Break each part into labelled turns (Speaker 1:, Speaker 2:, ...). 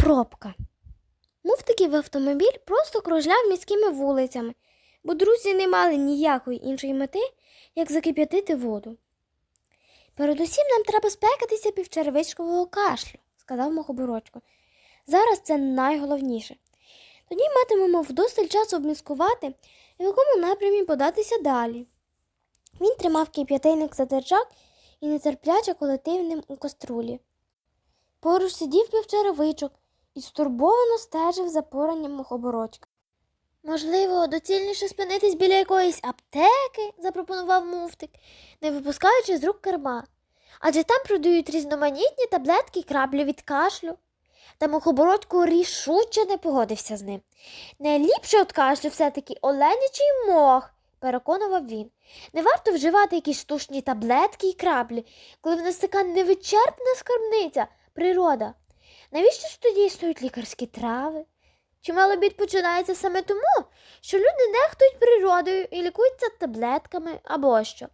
Speaker 1: Пробка. Муфтиків автомобіль просто кружляв міськими вулицями, бо друзі не мали ніякої іншої мети, як закип'ятити воду. Передусім нам треба спекатися півчеревичкового кашлю, сказав Мохоборочко. Зараз це найголовніше. Тоді матимемо вдосталь часу обміскувати, в якому напрямі податися далі. Він тримав кип'ятильник за держак і нетерпляче колотив ним у каструлі. Поруч сидів півчеревичок і стурбовано стежив за поранням мухоборочка. Можливо, доцільніше спинитись біля якоїсь аптеки, запропонував муфтик, не випускаючи з рук керма. Адже там продають різноманітні таблетки й краплі від кашлю. Та мухобородько рішуче не погодився з ним. Найліпше від кашлю все-таки оленячий мох, переконував він. Не варто вживати якісь штучні таблетки й краплі, коли в нас така невичерпна скарбниця, природа. Навіщо ж тоді існують лікарські трави? Чимало бід починається саме тому, що люди нехтують природою і лікуються таблетками або що.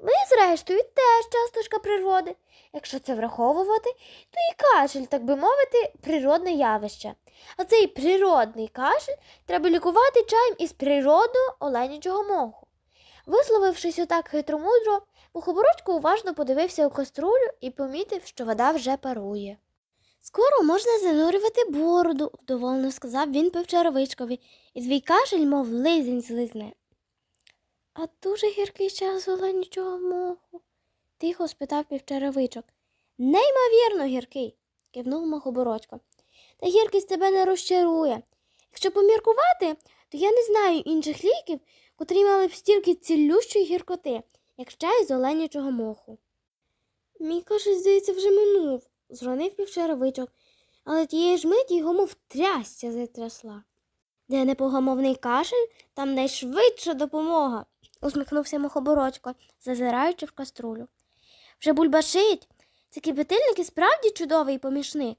Speaker 1: Ми, зрештою, теж часточка природи. Якщо це враховувати, то і кашель, так би мовити, природне явище. А цей природний кашель треба лікувати чаєм із природного оленячого моху. Висловившись отак хитромудро, Мухобородько уважно подивився у каструлю і помітив, що вода вже парує. Скоро можна занурювати бороду, вдоволено сказав він пивчаровичкові, і твій кашель, мов лизень злизне. А дуже гіркий час оленячого моху, тихо спитав півчаровичок. Неймовірно гіркий, кивнув мохобородько. Та гіркість тебе не розчарує. Якщо поміркувати, то я не знаю інших ліків, котрі мали б стільки цілющої гіркоти, як чай з оленячого моху. Мій кашель, здається, вже минув, зронив півчаровичок, але тієї ж миті його мов трясця затрясла. Де непогамовний кашель, там найшвидша допомога, усміхнувся мохоборочко, зазираючи в каструлю. Вже бульбашить, це кипятильник і справді чудовий помічник.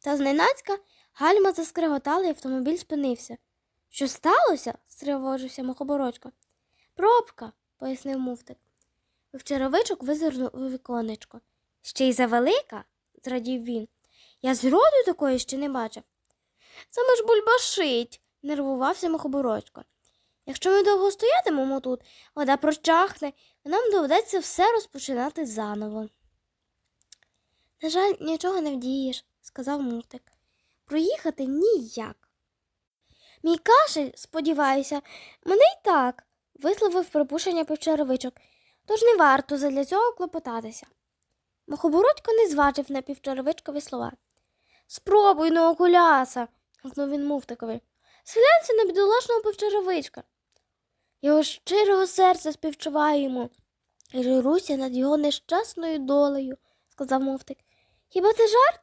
Speaker 1: Та зненацька гальма заскриготала і автомобіль спинився. Що сталося? стривожився мохоборочко. Пробка, пояснив муфтик. Вчаровичок визирнув у віконечко. Ще й завелика, зрадів він. Я зроду такої ще не бачив. Саме ж бульбашить, нервувався мохоборочко. Якщо ми довго стоятимемо тут, вода прочахне, і нам доведеться все розпочинати заново. На жаль, нічого не вдієш, сказав муфтик. Проїхати ніяк. Мій кашель, сподіваюся, мене й так, висловив припущення півчаровичок, тож не варто задля цього клопотатися. Мохобородько не зважив на півчаровичкові слова. Спробуй на окуляса, гукнув він муфтикові. Сглянься на бідолашного півчаровичка. Його щирого серця співчуваю йому жируся над його нещасною долею, сказав муфтик. Хіба це жарт?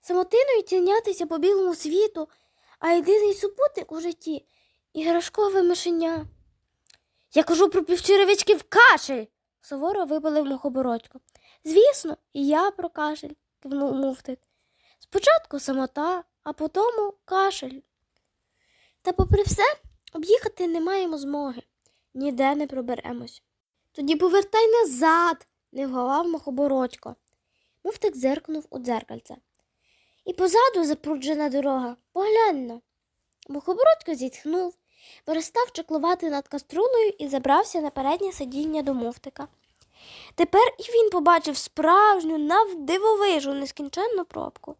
Speaker 1: Самотиною тінятися по білому світу, а єдиний супутник у житті іграшкове мишеня. Я кажу про півчеревичків кашель, суворо випалив мухобородько. Звісно, і я про кашель, кивнув муфтик. Спочатку самота, а потому кашель. Та, попри все, об'їхати не маємо змоги, ніде не проберемось. Тоді повертай назад, не вгавав мухобородько. Муфтик зеркнув у дзеркальце. І позаду запруджена дорога. Поглянь но. Мухобородько зітхнув, перестав чеклувати над каструлею і забрався на переднє сидіння до муфтика. Тепер і він побачив справжню навдивовижу нескінченну пробку.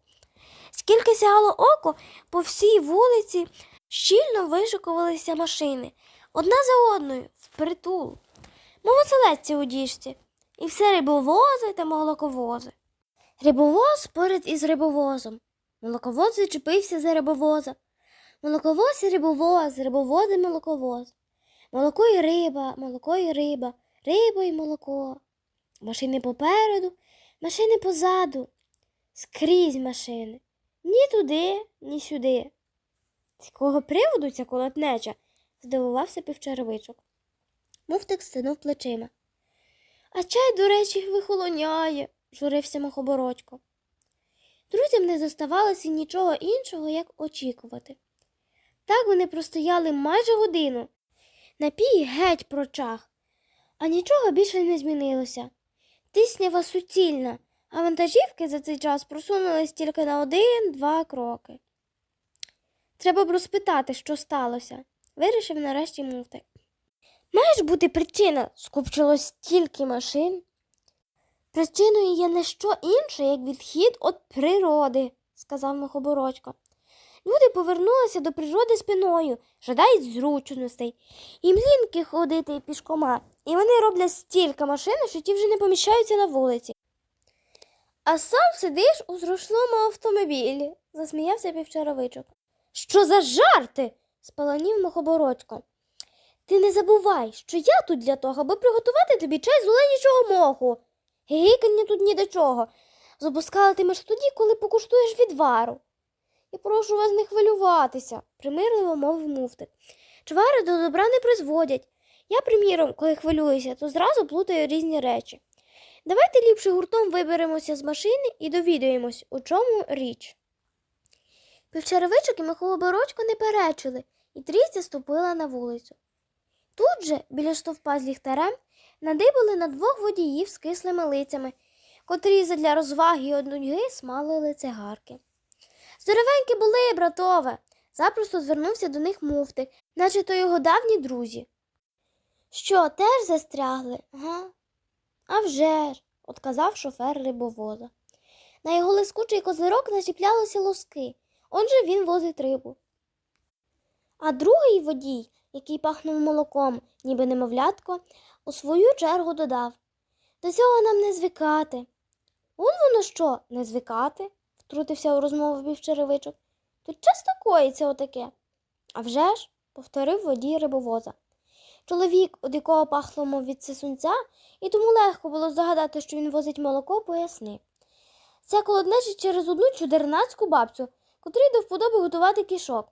Speaker 1: Скільки сягало око, по всій вулиці щільно вишикувалися машини, одна за одною, впритул. Мов оселедці у діжці, і все рибовози та молоковози. Рибовоз поряд із рибовозом. Молоковоз зачепився за рибовоза. Молоковоз і рибовоз, рибовоз і молоковоз. Молоко і риба, молоко і риба, риба і молоко. Машини попереду, машини позаду. Скрізь машини. Ні туди, ні сюди. З якого приводу ця колотнеча? здивувався півчаровичок. Муфтик стинув плечима. А чай, до речі, вихолоняє, журився мохобородько. Друзям не зоставалося нічого іншого, як очікувати. Так вони простояли майже годину. Напій геть прочах, а нічого більше не змінилося. Тиснява суцільна, а вантажівки за цей час просунулись тільки на один-два кроки. Треба б розпитати, що сталося, вирішив нарешті муфтик. Має ж бути причина, скупчилось стільки машин. Причиною є не що інше, як відхід від природи, сказав Михоборочко. Люди повернулися до природи спиною, жадають зручностей. Їм ліньки ходити пішкома, і вони роблять стільки машин, що ті вже не поміщаються на вулиці. А сам сидиш у зручному автомобілі, засміявся півчаровичок. Що за жарти? спаланів Мохобородько. Ти не забувай, що я тут для того, аби приготувати тобі чай з оленячого моху. Гікання тут ні до чого. Запускатимеш тоді, коли покуштуєш відвару. Я прошу вас не хвилюватися, примирливо мовив муфтик. Чвари до добра не призводять. Я, приміром, коли хвилююся, то зразу плутаю різні речі. Давайте ліпше гуртом виберемося з машини і довідаємось, у чому річ. Півчаровичок і Михайло не перечили, і трійця ступила на вулицю. Тут же, біля стовпа з ліхтарем, надибали на двох водіїв з кислими лицями, котрі задля розваги й одної смалили цигарки. Здоровенькі були, братове, запросто звернувся до них муфтик, наче то його давні друзі. Що, теж застрягли? Га? «А вже ж», – отказав шофер рибовоза. На його лискучий козирок начіплялися лоски, отже він возить рибу. А другий водій, який пахнув молоком, ніби немовлятко, у свою чергу додав До цього нам не звикати. Он воно що, не звикати? втрутився у розмову півчеревичок. Тут часто коїться отаке. «А вже ж», – повторив водій рибовоза. Чоловік, від якого пахло, мов від сисунця, і тому легко було здогадати, що він возить молоко, пояснив. Це колоднечить через одну чудернацьку бабцю, котрій до вподоби готувати кішок.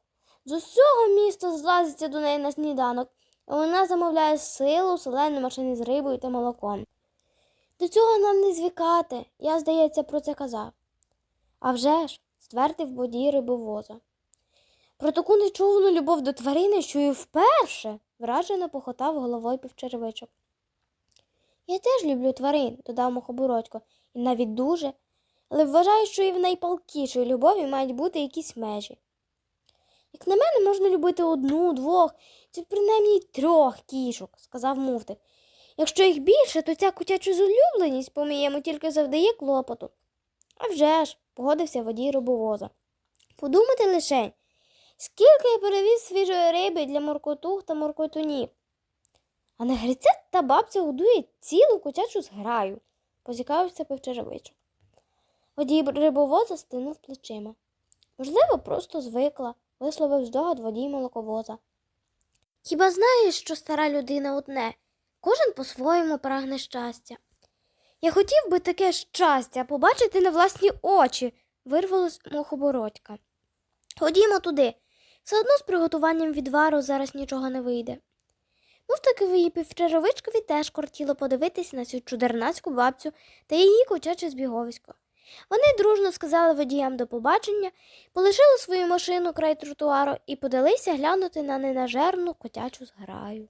Speaker 1: З усього міста злазиться до неї на сніданок, і вона замовляє силу селені машини з рибою та молоком. До цього нам не звикати, я, здається, про це казав. «А вже ж», – ствердив водій рибовоза. Про таку нечувану любов до тварини, що й вперше, вражено похотав головою півчеревичок. Я теж люблю тварин, додав Мохобородько, і навіть дуже, але вважаю, що і в найпалкішої любові мають бути якісь межі. Як на мене, можна любити одну, двох чи принаймні трьох кішок, сказав муфтик. Якщо їх більше, то ця котяча зулюбленість, по-моєму, тільки завдає клопоту. А вже ж, погодився водій робовоза. Подумати лише, скільки я перевіз свіжої риби для моркотух та моркотунів. А не грицет та бабця годує цілу котячу зграю, позікавився певчеровичок. Водій рибовоза стинув плечима. Можливо, просто звикла, висловив здогад водій молоковоза. Хіба знаєш, що стара людина одне? Кожен по-своєму прагне щастя. Я хотів би таке щастя побачити на власні очі, вирвалось мохобородька. Ходімо туди. Все одно з приготуванням відвару зараз нічого не вийде. Мов таки виїпів черевичкові теж кортіло подивитись на цю чудернацьку бабцю та її кочаче збіговисько. Вони дружно сказали водіям до побачення, полишили свою машину край тротуару і подалися глянути на ненажерну котячу зграю.